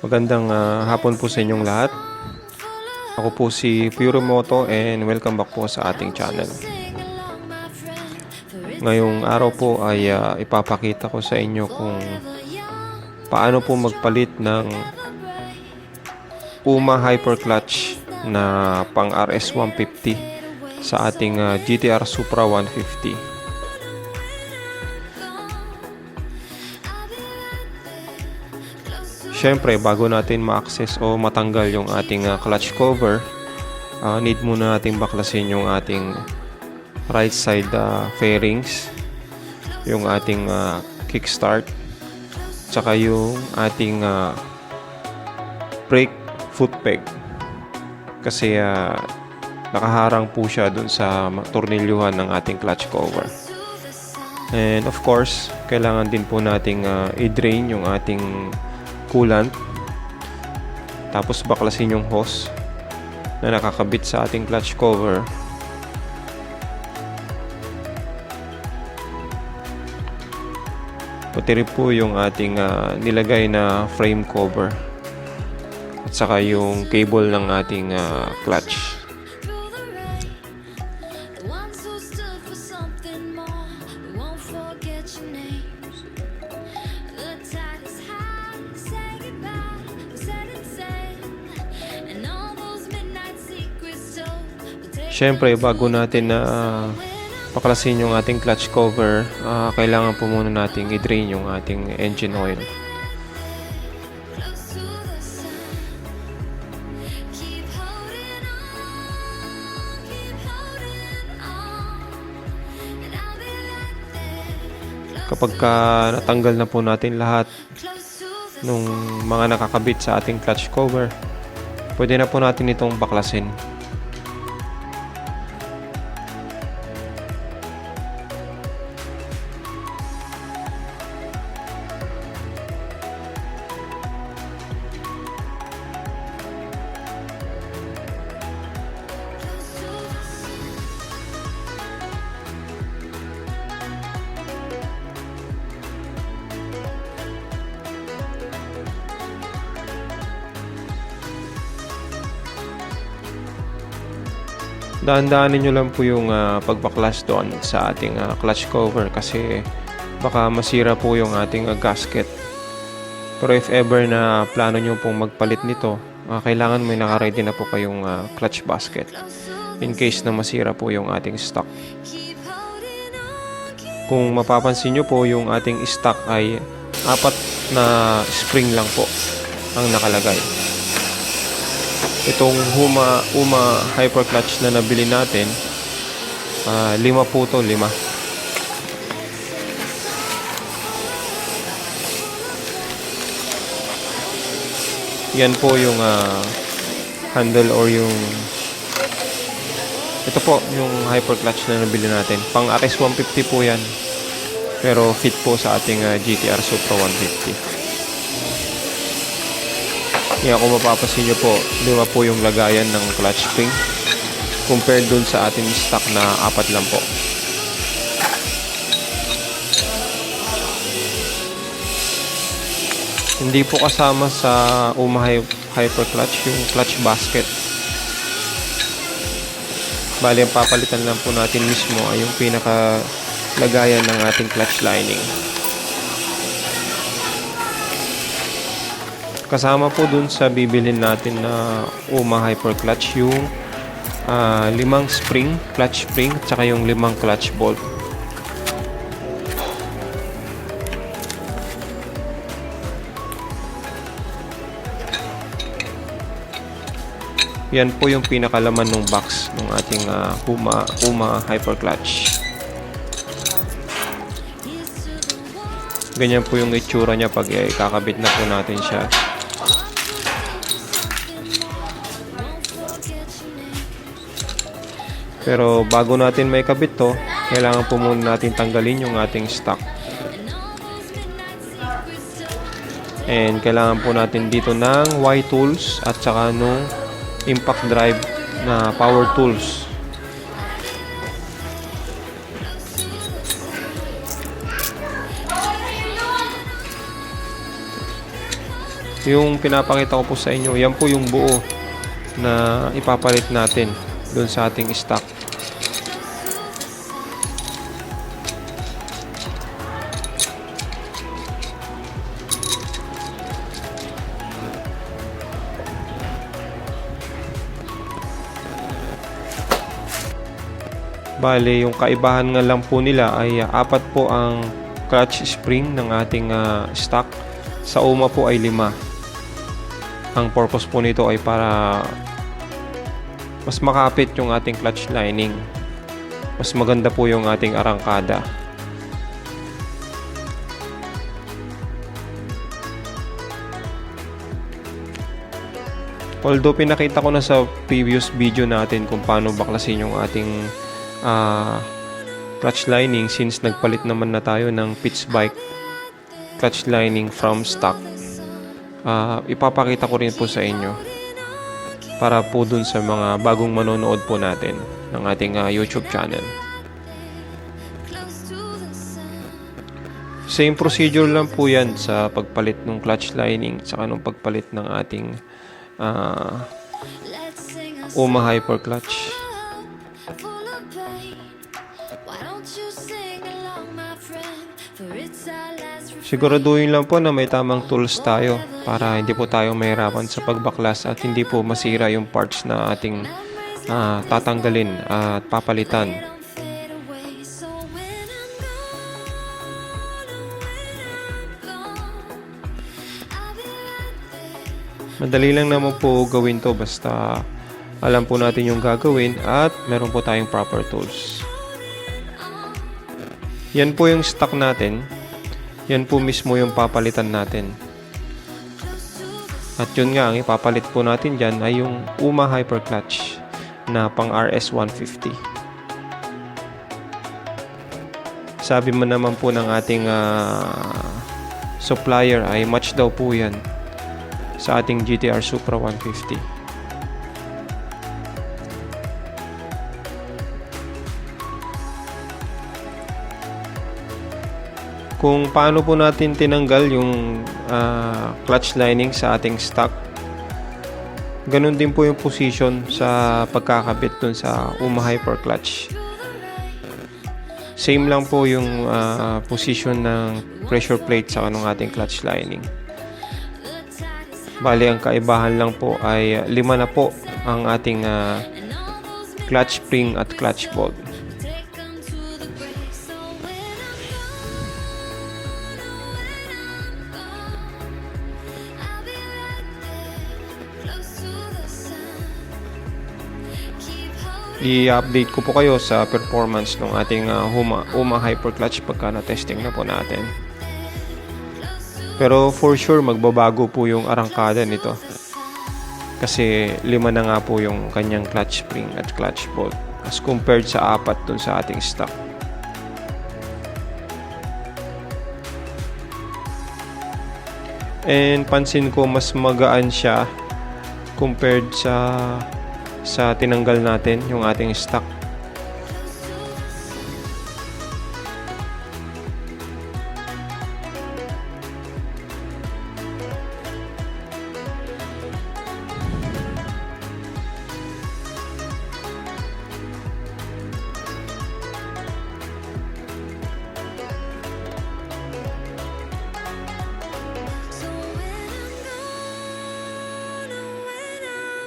Magandang ah, hapon po sa inyong lahat. Ako po si Puro Moto and welcome back po sa ating channel. Ngayong araw po ay ah, ipapakita ko sa inyo kung paano po magpalit ng Puma Hyper Clutch na pang RS 150 sa ating ah, GTR Supra 150. Siyempre, bago natin ma-access o matanggal yung ating ah, clutch cover, ah, need muna natin baklasin yung ating right side ah, fairings, yung ating ah, kickstart, tsaka yung ating ah, brake foot peg. Kasi ah, nakaharang po siya dun sa tornilyuhan ng ating clutch cover. And of course, kailangan din po nating ah, i-drain yung ating coolant. Tapos baklasin yung hose na nakakabit sa ating clutch cover. Pati rin po yung ating ah, nilagay na frame cover. At saka yung cable ng ating ah, clutch. Siyempre, bago natin na paklasin yung ating clutch cover, ah, kailangan po muna nating i-drain yung ating engine oil. Kapag ka natanggal na po natin lahat nung mga nakakabit sa ating clutch cover, pwede na po natin itong baklasin. Daan-daanin nyo lang po yung ah, pagbaklas doon sa ating ah, clutch cover kasi baka masira po yung ating ah, gasket. Pero if ever na plano nyo pong magpalit nito, ah, kailangan may nakaready na po kayong ah, clutch basket in case na masira po yung ating stock. Kung mapapansin nyo po, yung ating stock ay apat na spring lang po ang nakalagay. Itong Huma, Uma Hyper Clutch na nabili natin, ah, lima po to, lima. Yan po yung ah, handle or yung ito po yung hyper clutch na nabili natin. Pang RS 150 po yan. Pero fit po sa ating ah, GTR Supra 150. Yan kung mapapansin nyo po, lima po yung lagayan ng clutch spring compared dun sa ating stock na apat lang po. Hindi po kasama sa Uma Hy- Hyper Clutch yung clutch basket. Bali, ang papalitan lang po natin mismo ay yung pinaka lagayan ng ating clutch lining. Kasama po dun sa bibilhin natin na Uma Hyper Clutch yung ah, limang spring, clutch spring, at saka yung limang clutch bolt. Yan po yung pinakalaman ng box ng ating ah, Uma, Uma Hyper Clutch. Ganyan po yung itsura niya pag eh, kakabit na po natin siya. Pero bago natin may kabit to, kailangan po muna natin tanggalin yung ating stock. And kailangan po natin dito ng Y tools at saka nung impact drive na power tools. Yung pinapakita ko po sa inyo, yan po yung buo na ipapalit natin doon sa ating stock. Bale, yung kaibahan nga lang po nila ay ah, apat po ang clutch spring ng ating ah, stock. Sa UMA po ay lima. Ang purpose po nito ay para mas makapit yung ating clutch lining. Mas maganda po yung ating arangkada. Although pinakita ko na sa previous video natin kung paano baklasin yung ating ah, clutch lining since nagpalit naman na tayo ng pitch bike clutch lining from stock. Ah, ipapakita ko rin po sa inyo para po dun sa mga bagong manonood po natin ng ating ah, YouTube channel. Same procedure lang po yan sa pagpalit ng clutch lining tsaka nung pagpalit ng ating ah, Let's sing a UMA Hyper Clutch. For it's our refrain. Siguraduhin lang po na may tamang tools tayo para hindi po tayo mahirapan sa pagbaklas at hindi po masira yung parts na ating ah, tatanggalin at papalitan. Madali lang naman po gawin to basta alam po natin yung gagawin at meron po tayong proper tools. Yan po yung stock natin. Yan po mismo yung papalitan natin. At yun nga, ang ipapalit po natin dyan ay yung UMA Hyper Clutch na pang RS 150. Sabi mo naman po ng ating ah, supplier ay match daw po yan sa ating GTR Supra 150. Kung paano po natin tinanggal yung ah, clutch lining sa ating stock, ganun din po yung position sa pagkakabit dun sa UMA Hyper Clutch. Same lang po yung ah, position ng pressure plate sa kanong ating clutch lining. Bali, ang kaibahan lang po ay uh, lima na po ang ating uh, clutch spring at clutch bolt. I-update ko po kayo sa performance ng ating uh, Huma, Uma Hyper Clutch pagka na-testing na po natin. Pero for sure, magbabago po yung arangkada nito. Kasi lima na nga po yung kanyang clutch spring at clutch bolt as compared sa apat dun sa ating stock. And pansin ko mas magaan siya compared sa sa tinanggal natin yung ating stock.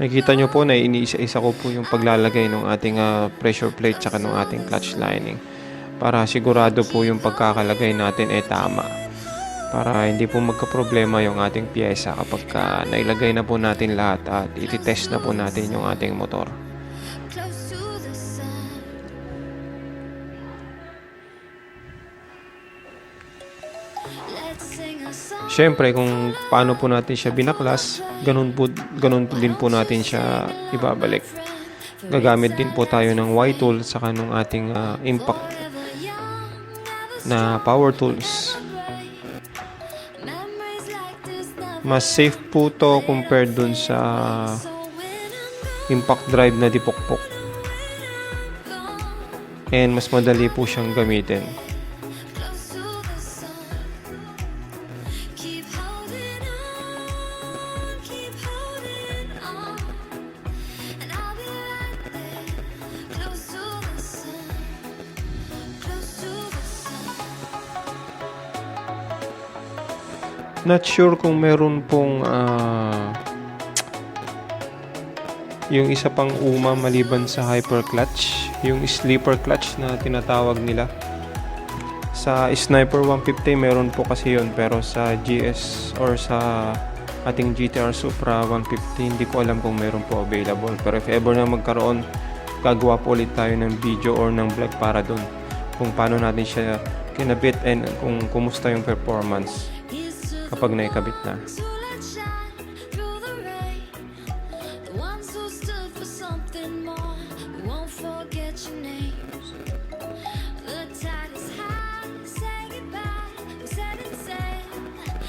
Nakikita nyo po na iniisa-isa ko po yung paglalagay ng ating ah, pressure plate tsaka ng ating clutch lining para sigurado po yung pagkakalagay natin ay tama para hindi po magka-problema yung ating pyesa kapag ka nailagay na po natin lahat at ititest na po natin yung ating motor. Siyempre, kung paano po natin siya binaklas, ganun, po, ganun po din po natin siya ibabalik. Gagamit din po tayo ng Y-tool sa kanong ating ah, impact na power tools. Mas safe po to compared dun sa impact drive na dipokpok. And mas madali po siyang gamitin. Not sure kung meron pong ah, yung isa pang uma maliban sa hyper clutch, yung sleeper clutch na tinatawag nila. Sa Sniper 150 meron po kasi yun pero sa GS or sa ating GTR Supra 150 hindi ko alam kung meron po available pero if ever na magkaroon gagawa po ulit tayo ng video or ng vlog para dun kung paano natin siya kinabit and kung kumusta yung performance kapag naikabit na.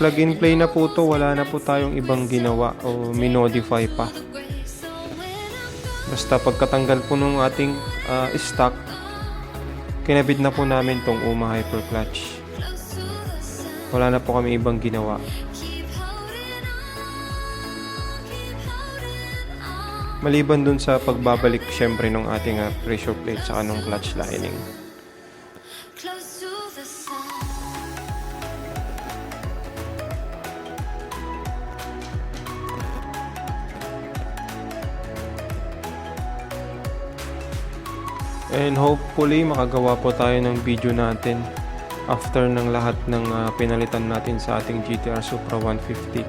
Plug and play na po to, wala na po tayong ibang ginawa o minodify pa. Basta pagkatanggal po nung ating ah, stock, kinabit na po namin tong UMA Hyper Clutch. Wala na po kami ibang ginawa. Maliban dun sa pagbabalik syempre nung ating ah, pressure plate sa nung clutch lining. And hopefully makagawa po tayo ng video natin after ng lahat ng ah, pinalitan natin sa ating GTR Supra 150.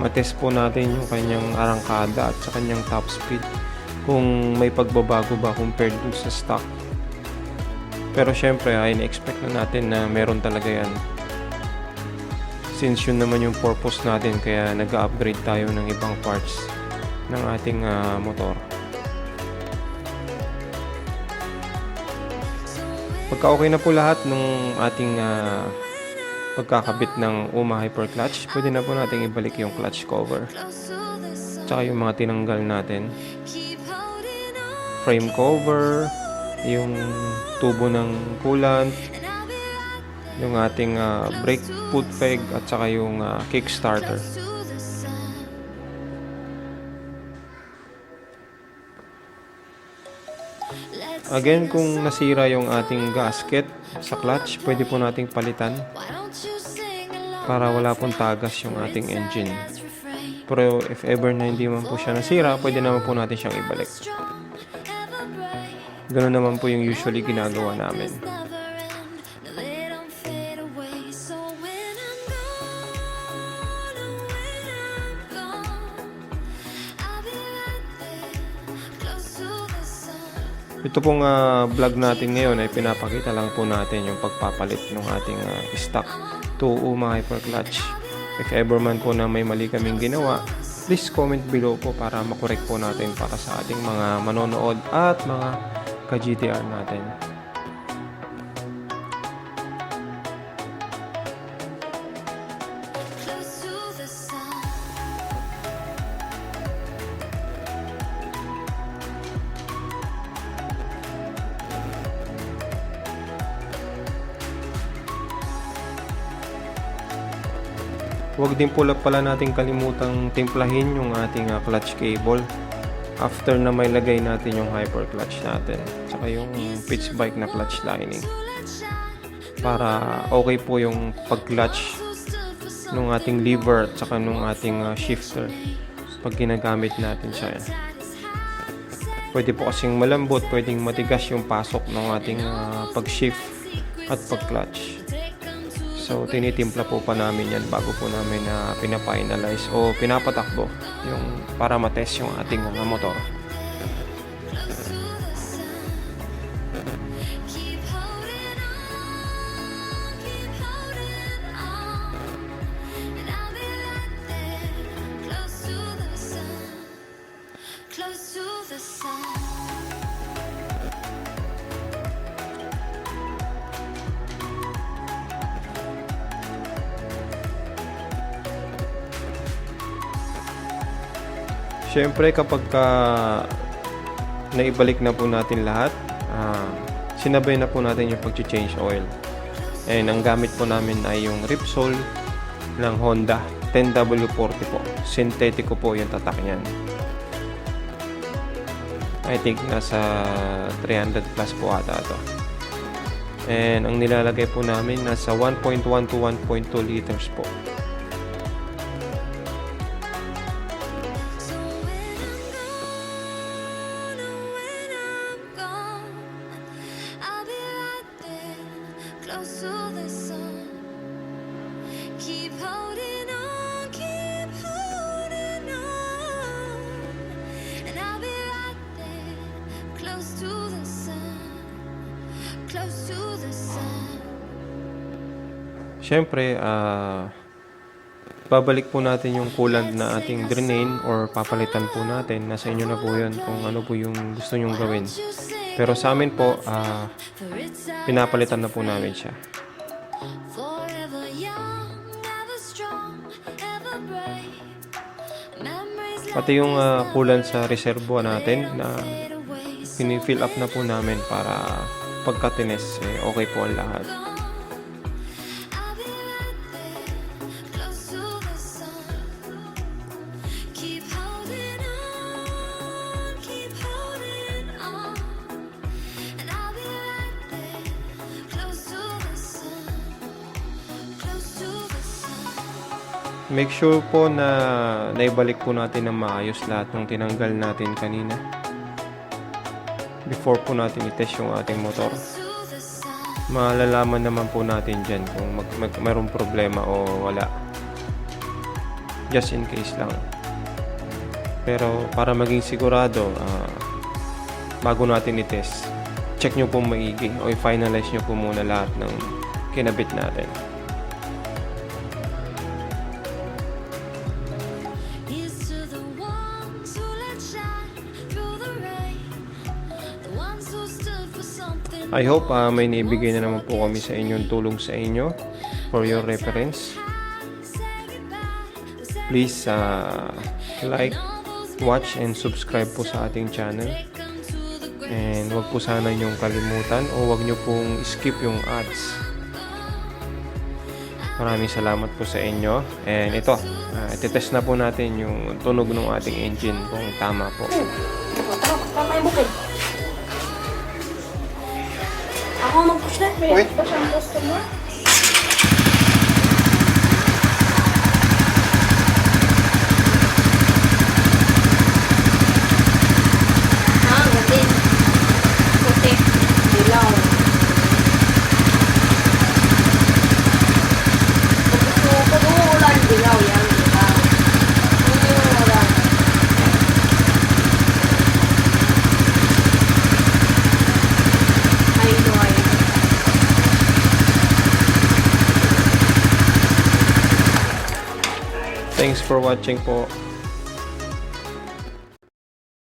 Matest po natin yung kanyang arangkada at sa kanyang top speed kung may pagbabago ba compared dun sa stock. Pero syempre ay na-expect na natin na meron talaga yan. Since yun naman yung purpose natin kaya nag-upgrade tayo ng ibang parts ng ating ah, motor. Pagka okay na po lahat ng ating ah, pagkakabit ng UMA Hyper Clutch, pwede na po natin ibalik yung clutch cover. Tsaka yung mga tinanggal natin. Frame cover, yung tubo ng coolant, yung ating ah, brake foot peg, at saka yung ah, kickstarter. Again, kung nasira yung ating gasket sa clutch, pwede po nating palitan para wala pong tagas yung ating engine. Pero if ever na hindi man po siya nasira, pwede naman po natin siyang ibalik. Ganun naman po yung usually ginagawa namin. Ito pong ah, vlog natin ngayon ay pinapakita lang po natin yung pagpapalit ng ating ah, stock to UMA Hyper Clutch. If ever man po na may mali kaming ginawa, please comment below po para makorek po natin para sa ating mga manonood at mga ka-GTR natin. Huwag din pula pala natin kalimutang timplahin yung ating ah, clutch cable after na may lagay natin yung hyper clutch natin saka yung pitch bike na clutch lining para okay po yung pag-clutch nung ating lever at saka nung ating ah, shifter pag ginagamit natin siya. Pwede po kasing malambot, pwedeng matigas yung pasok ng ating ah, pag-shift at pag-clutch. So, tinitimpla po pa namin yan bago po namin na pinafinalize o pinapatakbo yung para matest yung ating mga motor. Siyempre kapag ka naibalik na po natin lahat, ah, sinabay na po natin yung pag-change oil. And ang gamit po namin ay yung Ripsol ng Honda 10W40 po. Sintetico po yung tatak niyan. I think nasa 300 plus po ata ito. And ang nilalagay po namin nasa 1.1 to 1.2 liters po. Siyempre, uh, babalik po natin yung coolant na ating drain or papalitan po natin. Nasa inyo na po yun kung ano po yung gusto nyong gawin. Pero sa amin po, uh, pinapalitan na po namin siya. Pati yung ah, coolant sa reservo natin na pinifill up na po namin para pagka-tines, eh, okay po ang lahat. Make sure po na naibalik po natin ng maayos lahat ng tinanggal natin kanina. Before po natin itest yung ating motor. Malalaman naman po natin dyan kung mag, mag, mayroong problema o wala. Just in case lang. Pero para maging sigurado, ah, bago natin itest, check nyo po maigi o i-finalize nyo po muna lahat ng kinabit natin. I hope ah, may naibigay na naman po kami sa inyong tulong sa inyo for your reference. Please ah, like, watch, and subscribe po sa ating channel. And wag po sana niyong kalimutan o wag niyo pong skip yung ads. Maraming salamat po sa inyo. And ito, uh, ititest na po natin yung tunog ng ating engine kung tama po. Tara, tama yung bukid. Na. Wait. Push ang customer. For watching po.